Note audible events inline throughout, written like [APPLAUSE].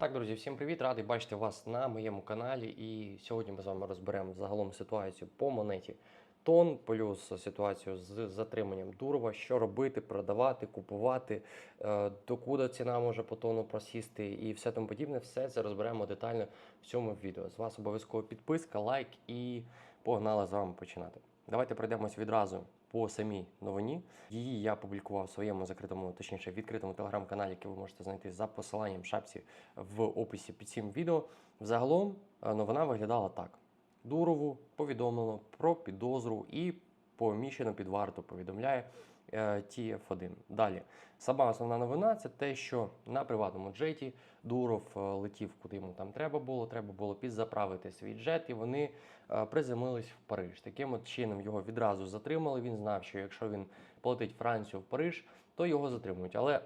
Так, друзі, всім привіт! Радий бачити вас на моєму каналі. І сьогодні ми з вами розберемо загалом ситуацію по монеті Тон, плюс ситуацію з затриманням Дурова, що робити, продавати, купувати, е, докуди ціна може по тону просісти і все тому подібне. Все це розберемо детально в цьому відео. З вас обов'язково підписка, лайк і погнали з вами починати. Давайте пройдемось відразу по самій новині. Її я публікував в своєму закритому, точніше відкритому телеграм-каналі, який ви можете знайти за посиланням шапці в описі під цим відео. Взагалом е, новина виглядала так: Дурову повідомлено про підозру і поміщено під варту. Повідомляє TF1. Далі сама основна новина це те, що на приватному джеті Дуров е, летів куди йому там треба було. Треба було підзаправити свій джет, і вони е, приземлились в Париж. Таким от чином його відразу затримали. Він знав, що якщо він полетить Францію в Париж, то його затримують. Але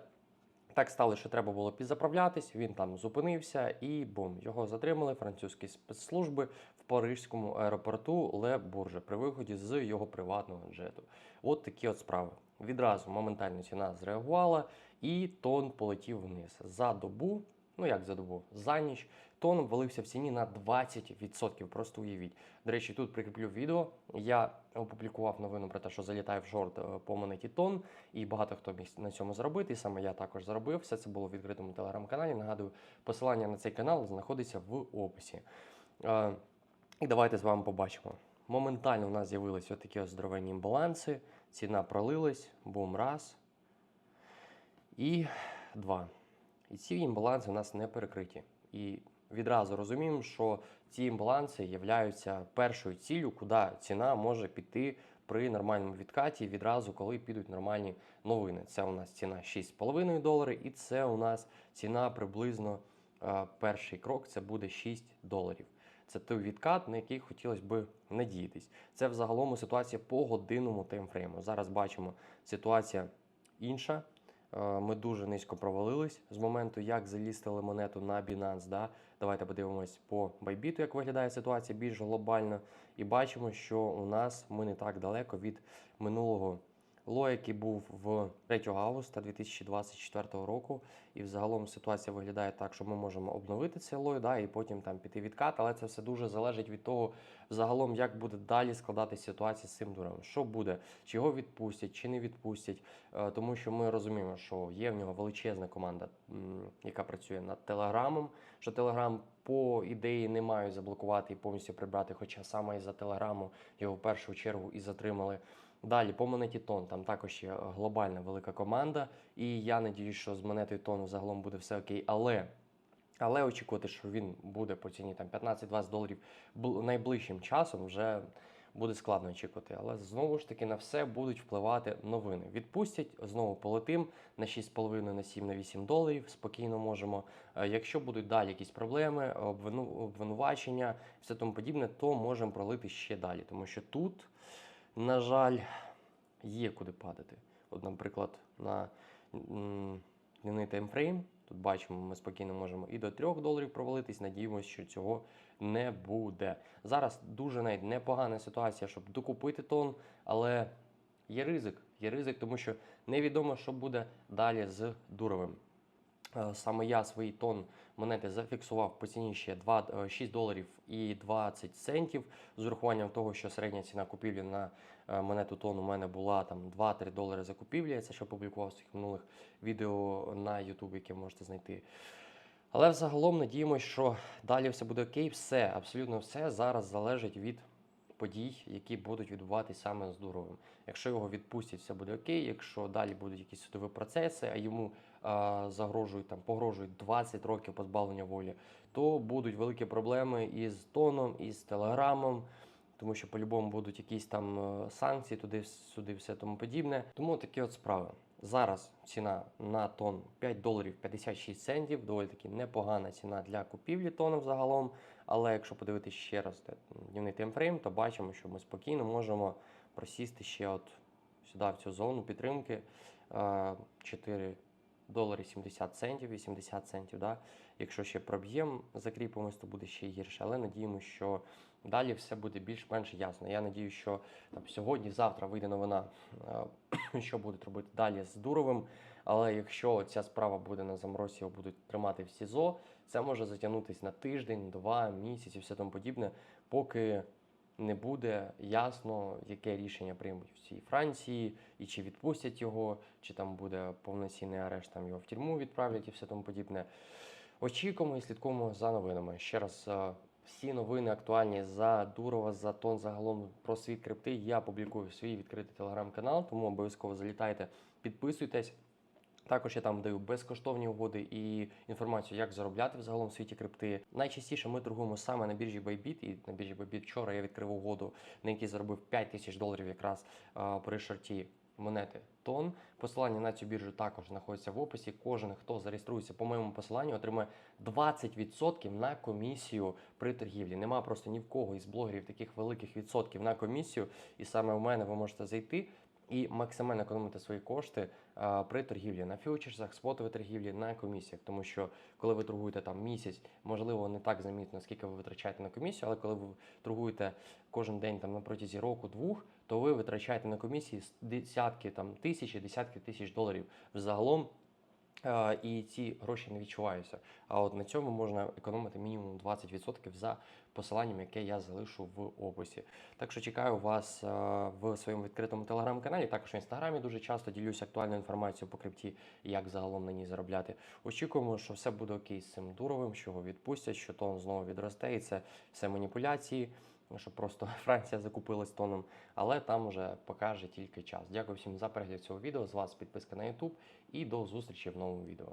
так стало, що треба було підзаправлятись. Він там зупинився і бум, його затримали французькі спецслужби в парижському аеропорту Ле Бурже при виході з його приватного джету. От такі от справи. Відразу моментально ціна зреагувала, і тон полетів вниз за добу. Ну як за добу? За ніч тон ввалився в ціні на 20%. Просто уявіть. До речі, тут прикріплю відео. Я опублікував новину про те, що залітає в шорт е, по монеті тон, і багато хто міг на цьому заробити. І саме я також заробив. Все це було в відкритому телеграм-каналі. Нагадую, посилання на цей канал знаходиться в описі. Е, І давайте з вами побачимо. Моментально у нас з'явилися такі ось здоровенні імбаланси. Ціна пролилась, бум раз. І два. І ці імбаланси у нас не перекриті. І відразу розуміємо, що ці імбаланси являються першою ціллю, куди ціна може піти при нормальному відкаті відразу, коли підуть нормальні новини. Це у нас ціна 6,5 доларів, і це у нас ціна приблизно е, перший крок це буде 6 доларів. Це той відкат, на який хотілося б надіятись. Це взагалом ситуація по годинному таймфрейму. Зараз бачимо ситуація інша. Е, Ми дуже низько провалились з моменту, як залістили монету на Binance. Да? Давайте подивимось по Bybit, як виглядає ситуація більш глобально. І бачимо, що у нас ми не так далеко від минулого ло, який був в 3 августа 2024 року. І взагалом ситуація виглядає так, що ми можемо обновити цей лой, да, і потім там піти відкат, але це все дуже залежить від того, взагалом, як буде далі складатися ситуація з цим дуром. Що буде, чи його відпустять, чи не відпустять. Е, Тому що ми розуміємо, що є в нього величезна команда, яка працює над телеграмом. Що телеграм по ідеї не мають заблокувати і повністю прибрати, хоча саме із-за телеграму його в першу чергу і затримали. Далі по монеті Тон там також є глобальна велика команда, і я надіюсь, що з монетою Тон загалом буде все окей. Але але очікувати, що він буде по ціні там 15-20 доларів найближчим часом, вже буде складно очікувати. Але знову ж таки на все будуть впливати новини. Відпустять, знову полетим на 6,5, на 7, на 8 доларів. Спокійно можемо. Е, Якщо будуть далі якісь проблеми, обвину, обвинувачення, все тому подібне, то можемо пролити ще далі. Тому що тут, на жаль, є куди падати. От, наприклад, на дневний таймфрейм. Тут бачимо, ми спокійно можемо і до 3 доларів провалитись. Надіємося, що цього не буде. Зараз дуже навіть непогана ситуація, щоб докупити тон, але є ризик. Є ризик, тому що невідомо, що буде далі з дуровим. Е, Саме я свої тон монети зафіксував по ціні ще 2, е, 6 доларів і 20 центів з урахуванням того, що середня ціна купівлі на е, монету тон у мене була там 2-3 долари за купівлю. Я це ще публікував в своїх минулих відео на YouTube, яке можете знайти. Але взагалом надіємося, що далі все буде окей. Все, абсолютно все зараз залежить від подій, які будуть відбуватися саме з Дуровим. Якщо його відпустять, все буде окей. Якщо далі будуть якісь судові процеси, а йому загрожують там погрожують 20 років позбавлення волі, то будуть великі проблеми із тоном, із телеграмом. Тому що по-любому будуть якісь там е, санкції, туди сюди, все тому подібне. Тому такі от справи. Зараз ціна на тон 5 доларів 56 центів, доволі таки непогана ціна для купівлі тоном загалом. Але якщо подивитися ще раз де дневний таймфрейм, то бачимо, що ми спокійно можемо просісти ще от сюди, в цю зону підтримки е, 4 долари 70 центів, 80 центів. Да? Якщо ще проб'ємо, закріпимось, то буде ще гірше. Але надіємося, що далі все буде більш-менш ясно. Я надію, що там, сьогодні-завтра вийде новина, е, [CLEARS THROAT] що будуть робити далі з Дуровим. Але якщо ця справа буде на заморозі, його будуть тримати в СІЗО, Це може затягнутися на тиждень, два, місяць і все тому подібне, поки не буде ясно, яке рішення приймуть в цій Франції, і чи відпустять його, чи там буде повноцінний арешт, там його в тюрму відправлять і все тому подібне. Очікуємо і слідкуємо за новинами. Ще раз, е, всі новини актуальні за Дурова, за тон загалом про світ крипти. Я публікую в свій відкритий телеграм-канал, тому обов'язково залітайте, підписуйтесь. Також я там даю безкоштовні угоди і інформацію, як заробляти в загалом в світі крипти. Найчастіше ми торгуємо саме на біржі Bybit, і на біржі Bybit вчора я відкрив угоду, на якій заробив 5 тисяч доларів якраз а, при шорті монети тон. Посилання на цю біржу також знаходиться в описі. Кожен, хто зареєструється по моєму посиланню, отримає 20% на комісію при торгівлі. Нема просто ні в кого із блогерів таких великих відсотків на комісію. І саме у мене ви можете зайти і максимально економити свої кошти при торгівлі на фьючерсах, спотовій торгівлі, на комісіях. Тому що коли ви торгуєте там місяць, можливо, не так замітно, скільки ви витрачаєте на комісію, але коли ви торгуєте кожен день там на протязі року-двох, то ви витрачаєте на комісії десятки там тисяч і десятки тисяч доларів взагалом. І ці гроші не відчуваються. А от на цьому можна економити мінімум 20% за посиланням, яке я залишу в описі. Так що чекаю вас в своєму відкритому телеграм-каналі. Також в інстаграмі дуже часто ділюся актуальною інформацією по крипті, як загалом на ній заробляти. Очікуємо, що все буде окей з цим дуровим, що його відпустять, що тон знову відросте, і це все маніпуляції. Що просто [LAUGHS] Франція закупилась тоном, але там вже покаже тільки час. Дякую всім за перегляд цього відео. З вас підписка на YouTube і до зустрічі в новому відео.